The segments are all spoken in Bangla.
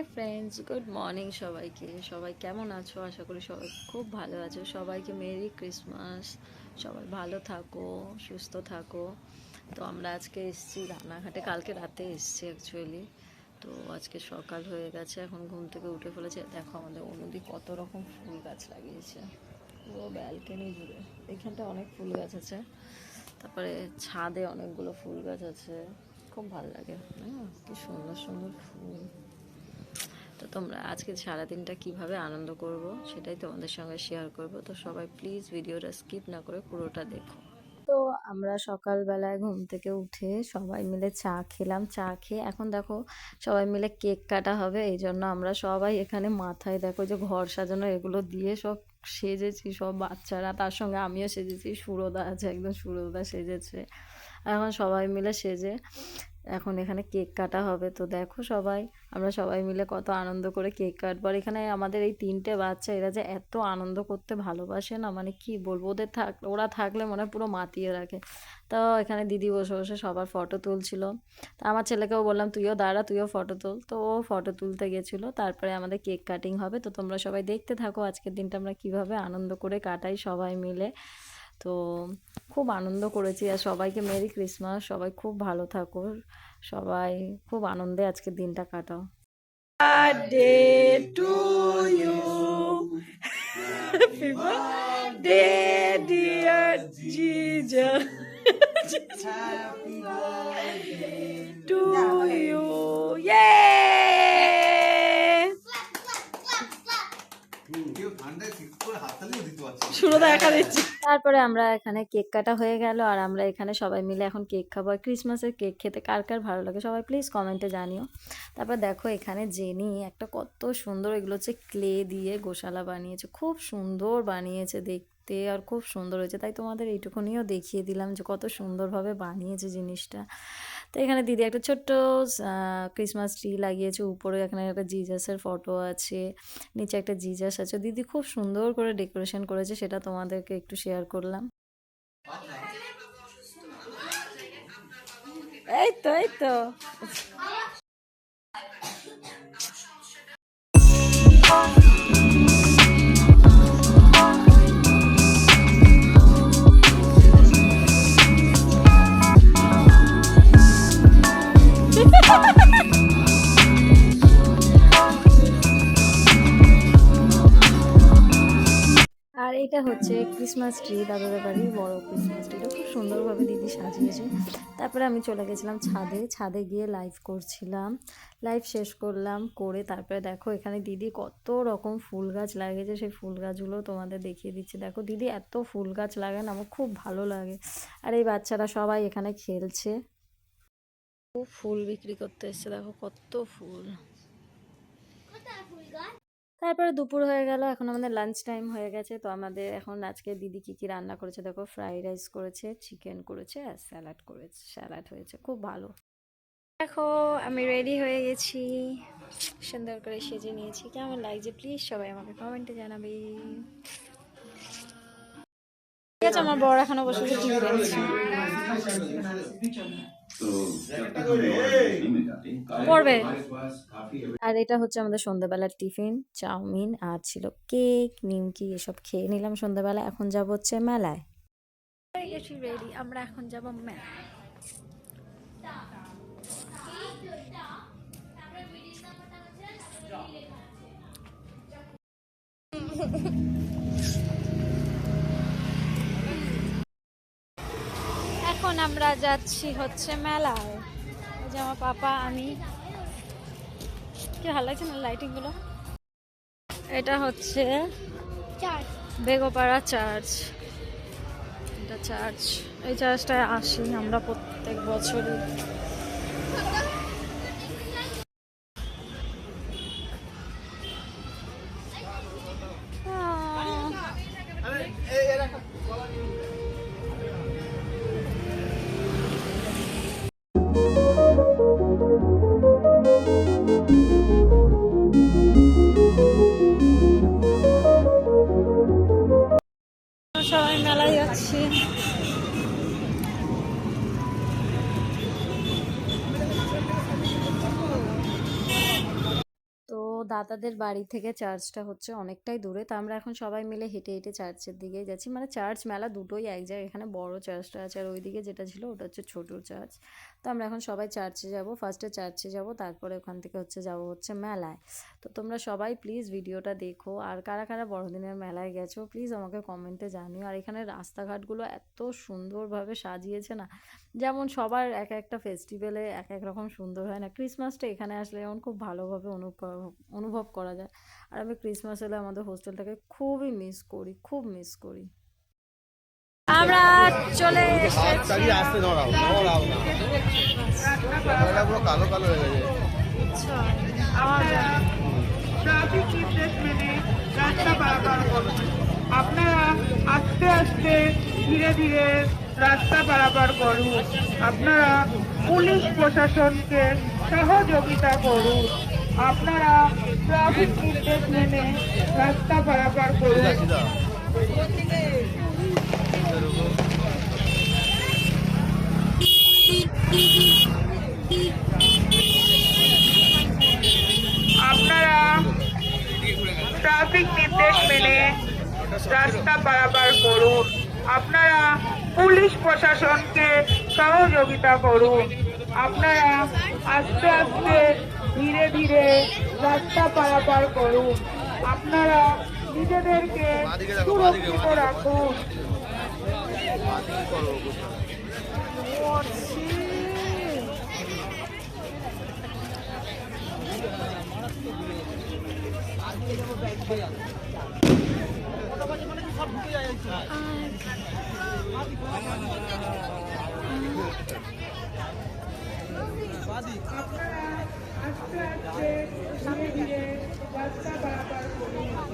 হাই ফ্রেন্ডস, গুড মর্নিং সবাইকে। সবাই কেমন আছো? আশা করি সবাই খুব ভালো আছো। সবাইকে মেরি ক্রিসমাস। সবাই ভালো থাকো, সুস্থ থাকো। তো আমরা আজকে এসেছি রানাঘাটে কালকে রাতে এসেছি অ্যাকচুয়ালি তো আজকে সকাল হয়ে গেছে, এখন ঘুম থেকে উঠে ফেলেছে। দেখো আমাদের অনুদি কত রকম ফুল গাছ লাগিয়েছে। পুরো ব্যালকনি জুড়ে। এখানটা অনেক ফুল গাছ আছে। তারপরে ছাদে অনেকগুলো ফুল গাছ আছে। খুব ভালো লাগে। হ্যাঁ কি সুন্দর সুন্দর ফুল। তো তোমরা আজকে সারাদিনটা কীভাবে আনন্দ করব সেটাই তোমাদের সঙ্গে শেয়ার করব। তো সবাই প্লিজ ভিডিওটা স্কিপ না করে পুরোটা দেখো। তো আমরা সকালবেলায় ঘুম থেকে উঠে সবাই মিলে চা খেলাম। চা খেয়ে এখন দেখো সবাই মিলে কেক কাটা হবে, এই জন্য আমরা সবাই এখানে মাথায় দেখো যে ঘর সাজানো এগুলো দিয়ে সব সেজেছি, সব বাচ্চারা, তার সঙ্গে আমিও সেজেছি, সুরদা আছে, একদম সুরদা সেজেছে। এখন সবাই মিলে সেজে এখন এখানে কেক কাটা হবে। তো দেখো সবাই, আমরা সবাই মিলে কত আনন্দ করে কেক কাটবো। আর এখানে আমাদের এই তিনটে বাচ্চা, এরা যে এত আনন্দ করতে ভালোবাসে না মানে কি বলব? ওদের থাক, ওরা থাকলে মনে হয় পুরো মাতিয়ে রাখে। তো এখানে দিদি বসে বসে সবার ফটো তুলছিল। তা আমার ছেলেকেও বললাম, তুইও দাঁড়া, তুইও ফটো তুল। তো ও ফটো তুলতে গেছিল। তারপরে আমাদের কেক কাটিং হবে। তো তোমরা সবাই দেখতে থাকো, আজকের দিনটা আমরা কীভাবে আনন্দ করে কাটাই সবাই মিলে। তো খুব আনন্দ করেছি আর সবাইকে মেরি ক্রিসমাস সবাই খুব ভালো থাকো সবাই খুব আনন্দে আজকের দিনটা কাটাও birthday to you. Happy birthday, dear Jesus. Happy birthday to you. Yay! শুরু দেখা দিচ্ছি তারপরে আমরা এখানে কেক কাটা হয়ে গেল আর আমরা এখানে সবাই মিলে এখন কেক খাব। আর ক্রিসমাসের কেক খেতে কার কার ভালো লাগে সবাই প্লিজ কমেন্টে জানিও। তারপর দেখো এখানে জেনি একটা কত সুন্দর এগুলো হচ্ছে ক্লে দিয়ে গোশালা বানিয়েছে। খুব সুন্দর বানিয়েছে দেখতে আর খুব সুন্দর হয়েছে। তাই তোমাদের এইটুকুনিও দেখিয়ে দিলাম যে কত সুন্দরভাবে বানিয়েছে জিনিসটা। তো এখানে দিদি একটা ছোট্ট ক্রিসমাস ট্রি লাগিয়েছে। উপরে এখানে একটা জিজাসের ফটো আছে, নিচে একটা জিজাস আছে। দিদি খুব সুন্দর করে ডেকোরেশন করেছে, সেটা তোমাদেরকে একটু শেয়ার করলাম। এই তো এই তো। আর এটা হচ্ছে ক্রিসমাস ট্রি দাদাদের বাড়ির বড় ক্রিসমাস ট্রিটা খুব সুন্দরভাবে দিদি সাজিয়েছে। তারপরে আমি চলে গেছিলাম ছাদে। ছাদে গিয়ে লাইভ করছিলাম। লাইভ শেষ করলাম, করে তারপরে দেখো এখানে দিদি কত রকম ফুল গাছ লাগিয়েছে। সেই ফুল গাছগুলো তোমাদের দেখিয়ে দিচ্ছি। দেখো দিদি এত ফুল গাছ লাগান আমার খুব ভালো লাগে। আর এই বাচ্চারা সবাই এখানে খেলছে। ফুল বিক্রি করতে এসছে, দেখো কত ফুল। তারপরে দুপুর হয়ে গেল, এখন আমাদের লাঞ্চ টাইম হয়ে গেছে। তো আমাদের এখন আজকে দিদি কী কী রান্না করেছে? দেখো ফ্রাইড রাইস করেছে চিকেন করেছে আর স্যালাড করেছে। স্যালাড হয়েছে, খুব ভালো। দেখো, আমি রেডি হয়ে গেছি। সুন্দর করে সেজে নিয়েছি। কেমন লাগছে? প্লিজ সবাই আমাকে কমেন্টে জানাবে। ঠিক আছে আমার বড় এখনও বসে বসে টিভি দেখছে পড়বে। আর এটা হচ্ছে আমাদের সন্ধ্যাবেলার টিফিন চাউমিন আর ছিল কেক নিমকি এসব খেয়ে নিলাম সন্ধ্যাবেলা। এখন যাব হচ্ছে মেলায়। রেডি আমরা এখন যাব মেলায় এখন আমরা যাচ্ছি হচ্ছে মেলায়। যে আমার পাপা আমি। কি ভালো লাগছে না লাইটিংগুলো এটা হচ্ছে বেগোপাড়া চার্চ এটা চার্চ এই চার্চটায় আসি আমরা প্রত্যেক বছরই। দাদাদের বাড়ি থেকে চার্চটা হচ্ছে অনেকটাই দূরে। তো আমরা এখন সবাই মিলে হেঁটে হেঁটে চার্চের দিকেই যাচ্ছি। মানে চার্চ মেলা দুটোই এক জায়গায়। এখানে বড় চার্চটা আছে আর ওইদিকে যেটা ছিল ওটা হচ্ছে ছোট চার্চ। তো আমরা এখন সবাই চার্চে যাব। ফার্স্টে চার্চে যাব, তারপরে ওখান থেকে হচ্ছে যাব হচ্ছে মেলায়। তো তোমরা সবাই প্লিজ ভিডিওটা দেখো। আর কারা কারা বড়দিনের মেলায় গেছো, প্লিজ আমাকে কমেন্টে জানিও। আর এখানে রাস্তাঘাটগুলো এত সুন্দরভাবে সাজিয়েছে না যেমন সবার এক একটা ফেস্টিভ্যালে এক এক রকম সুন্দর হয় না। ক্রিসমাসটা এখানে আসলে যেমন খুব ভালোভাবে অনুভব অনুভব করা যায়। আর আমি ক্রিসমাস হলে আমাদের হোস্টেলটাকে খুবই মিস করি খুব মিস করি। আমরা চলে করুন আপনারা আস্তে আস্তে ধীরে ধীরে রাস্তা পারাপার করুন। আপনারা পুলিশ প্রশাসনকে সহযোগিতা করুন। আপনারা ট্রাফিক নির্দেশ মেনে রাস্তা পারাপার করুন। আপনারা ট্রাফিক নির্দেশ মেনে রাস্তা পারাপার করুন। আপনারা পুলিশ প্রশাসনকে সহযোগিতা করুন। আপনারা আস্তে আস্তে ধীরে ধীরে রাস্তা পারাপার করুন। আপনারা নিজেদেরকে সুরক্ষিত। রাখুন। বাদিকে আস্তে ধীরে ধীরে করুন আর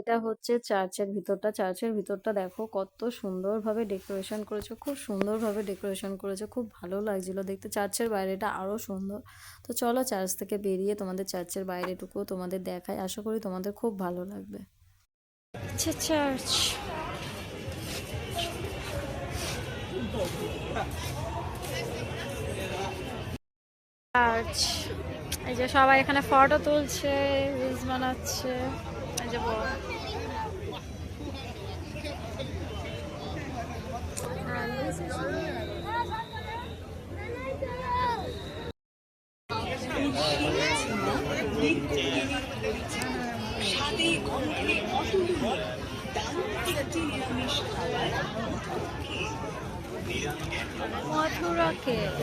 এটা হচ্ছে চার্চের ভিতরটা। চার্চের ভিতরটা দেখো কত সুন্দরভাবে ডেকোরেশন করেছে, খুব সুন্দরভাবে ডেকোরেশন করেছে, খুব ভালো লাগছিল দেখতে। চার্চের বাইরেটা আরও সুন্দর। তো চলো চার্চ থেকে বেরিয়ে তোমাদের চার্চের বাইরেটুকু তোমাদের দেখাই। আশা করি তোমাদের খুব ভালো লাগবে। আচ্ছা চার্চ। চার্চ। এই যে সবাই এখানে ফটো তুলছে, রিলস বানাচ্ছে। এই যে বড় And this is- Mathura cake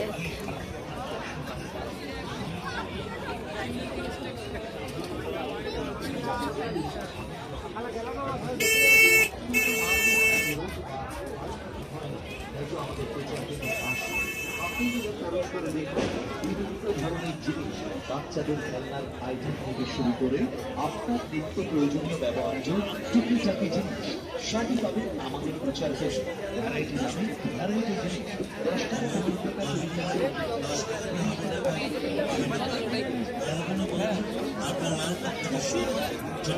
বাচ্চাদের খেলনার আইটেম থেকে করে আপনার নিত্য প্রয়োজনীয় ব্যবহার্য টুকিটাকি জিনিস পাবেন আমাদের প্রচার জিনিস। এটা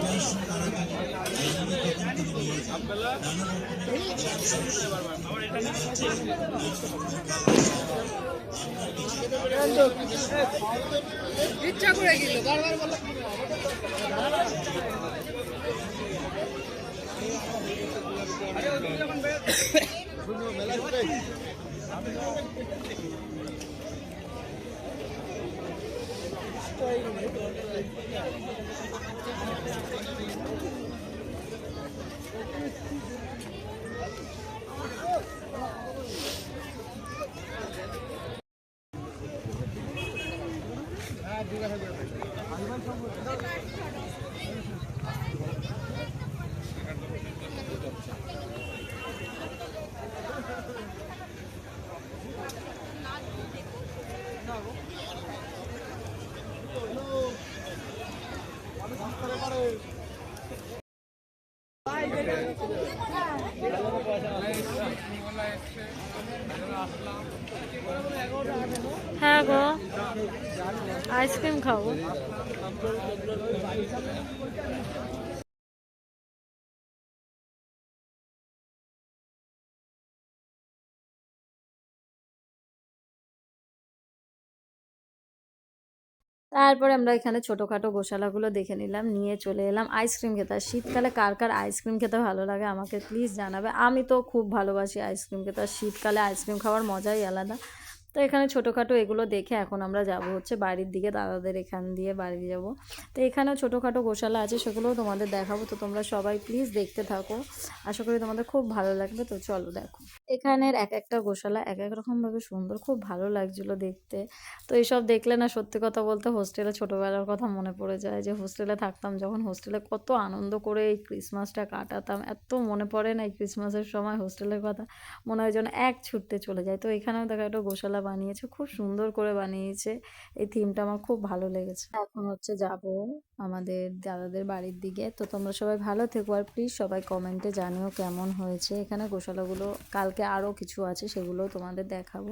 ইচ্ছা করে গেল বারবার বলো Thank. দুই হাজার হ্যাঁ গো আইসক্রিম খাব। তারপরে আমরা এখানে ছোটোখাটো গোশালাগুলো দেখে নিলাম, নিয়ে চলে এলাম আইসক্রিম খেতে। আর শীতকালে কার কার আইসক্রিম খেতে ভালো লাগে আমাকে প্লিজ জানাবে। আমি তো খুব ভালোবাসি আইসক্রিম খেতে, আর শীতকালে আইসক্রিম খাওয়ার মজাই আলাদা। তো এখানে ছোটোখাটো এগুলো দেখে এখন আমরা যাব হচ্ছে বাড়ির দিকে, দাদাদের এখান দিয়ে বাড়ি যাব। তো এখানেও ছোটোখাটো গোশালা আছে, সেগুলোও তোমাদের দেখাবো। তো তোমরা সবাই প্লিজ দেখতে থাকো। আশা করি তোমাদের খুব ভালো লাগবে। তো চলো দেখো। এখানের এক একটা গোশালা এক এক রকমভাবে সুন্দর, খুব ভালো লাগছিল দেখতে। তো এইসব দেখলে না সত্যি কথা বলতে হোস্টেলে ছোটোবেলার কথা মনে পড়ে যায় যে হোস্টেলে থাকতাম যখন হোস্টেলে কত আনন্দ করে এই ক্রিসমাসটা কাটাতাম। এত মনে পড়ে না এই ক্রিসমাসের সময় হোস্টেলের কথা। মনে হয় যেন এক ছুটতে চলে যায়। তো এখানেও দেখা একটা গোশালা বানিয়েছে, খুব সুন্দর করে বানিয়েছে। এই থিমটা আমার খুব ভালো লেগেছে। এখন হচ্ছে যাব আমাদের দাদাদের বাড়ির দিকে। তো তোমরা সবাই ভালো থেকো আর প্লিজ সবাই কমেন্টে জানিও কেমন হয়েছে। এখানে গোশালাগুলো, কালকে আরও কিছু আছে সেগুলো তোমাদের দেখাবো।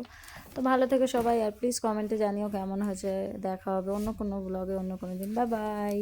তো ভালো থেকে সবাই আর প্লিজ কমেন্টে জানিও কেমন হয়েছে। দেখা হবে অন্য কোনো ব্লগে অন্য কোনো দিন। Bye bye